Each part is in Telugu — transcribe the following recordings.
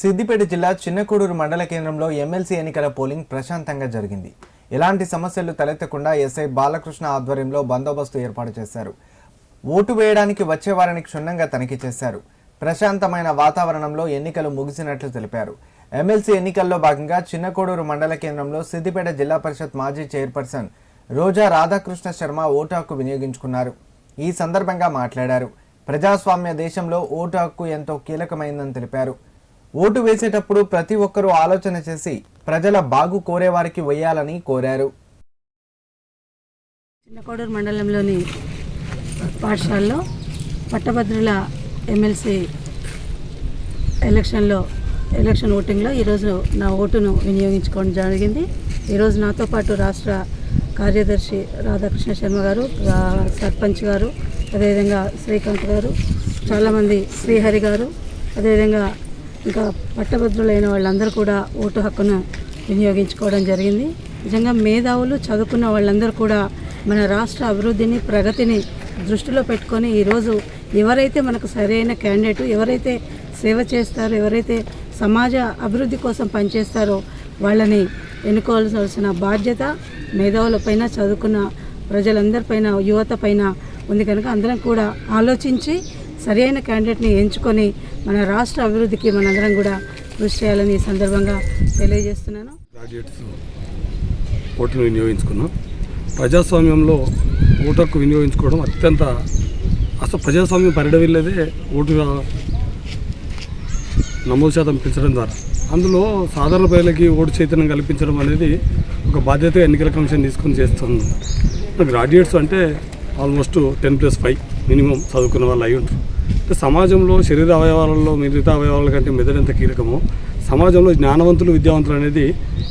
సిద్దిపేట జిల్లా చిన్నకూడూరు మండల కేంద్రంలో ఎమ్మెల్సీ ఎన్నికల పోలింగ్ ప్రశాంతంగా జరిగింది. ఎలాంటి సమస్యలు తలెత్తకుండా ఎస్ఐ బాలకృష్ణ ఆధ్వర్యంలో బందోబస్తు ఏర్పాటు చేశారు. ఓటు వేయడానికి వచ్చే వారిని క్షుణ్ణంగా తనిఖీ చేశారు. ప్రశాంతమైన వాతావరణంలో ఎన్నికలు ముగిసినట్లు తెలిపారు. ఎమ్మెల్సీ ఎన్నికల్లో భాగంగా చిన్నకోడూరు మండల కేంద్రంలో సిద్దిపేట జిల్లా పరిషత్ మాజీ చైర్పర్సన్ రోజా రాధాకృష్ణ శర్మ ఓటు హక్కు వినియోగించుకున్నారు. ఈ సందర్భంగా మాట్లాడారు. ప్రజాస్వామ్య దేశంలో ఓటు హక్కు ఎంతో కీలకమైందని తెలిపారు. ఓటు వేసేటప్పుడు ప్రతి ఒక్కరూ ఆలోచన చేసి ప్రజల బాగు కోరేవారికి వేయాలని కోరారు. చిన్నకోడూరు మండలంలోని పాఠశాలలో పట్టభద్రుల ఎమ్మెల్సీ ఎలక్షన్లో ఎలక్షన్ ఓటింగ్లో ఈరోజు నా ఓటును వినియోగించుకోవడం జరిగింది. ఈరోజు నాతో పాటు రాష్ట్ర కార్యదర్శి రాధాకృష్ణ శర్మ గారు రా- సర్పంచ్ గారు అదేవిధంగా శ్రీకాంత్ గారు చాలామంది శ్రీహరి గారు అదేవిధంగా ఇంకా పట్టభద్రులైన వాళ్ళందరూ కూడా ఓటు హక్కును వినియోగించుకోవడం జరిగింది. నిజంగా మేధావులు చదువుకున్న వాళ్ళందరూ కూడా మన రాష్ట్ర అభివృద్ధిని ప్రగతిని దృష్టిలో పెట్టుకొని ఈరోజు ఎవరైతే మనకు సరైన క్యాండిడేట్ ఎవరైతే సేవ చేస్తారో ఎవరైతే సమాజ అభివృద్ధి కోసం పనిచేస్తారో వాళ్ళని ఎన్నుకోవాల్సిన బాధ్యత మేధావులపైన చదువుకున్న ప్రజలందరిపైన యువత పైన ఉంది కనుక అందరం కూడా ఆలోచించి సరైన క్యాండిడేట్ని ఎంచుకొని మన రాష్ట్ర అభివృద్ధికి మనందరం కూడా కృషి చేయాలని ఈ సందర్భంగా తెలియజేస్తున్నాను. గ్రాడ్యుయేట్స్ ఓటును వినియోగించుకున్నాం. ప్రజాస్వామ్యంలో ఓటు వినియోగించుకోవడం అత్యంత అసలు ప్రజాస్వామ్యం పరిడవిల్లేదే ఓటు నమోదు శాతం పెంచడం ద్వారా. అందులో సాధారణ ప్రజలకి ఓటు చైతన్యం కల్పించడం అనేది ఒక బాధ్యతగా ఎన్నికల కమిషన్ తీసుకొని చేస్తుంది. గ్రాడ్యుయేట్స్ అంటే almost ten plus five minimum చదువుకున్న వాళ్ళు అయి ఉంటారు. సమాజంలో శరీర అవయవాలలో మిగతా అవయవాల కంటే మెదడు ఎంత కీలకమో సమాజంలో జ్ఞానవంతులు విద్యావంతులు అనేది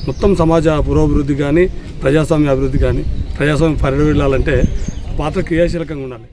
మొత్తం సమాజ పురోభివృద్ధి కానీ ప్రజాస్వామ్య అభివృద్ధి కానీ ప్రజాస్వామ్యం పరిడవిల్లాలంటే పాత్ర క్రియాశీలకంగా ఉండాలి.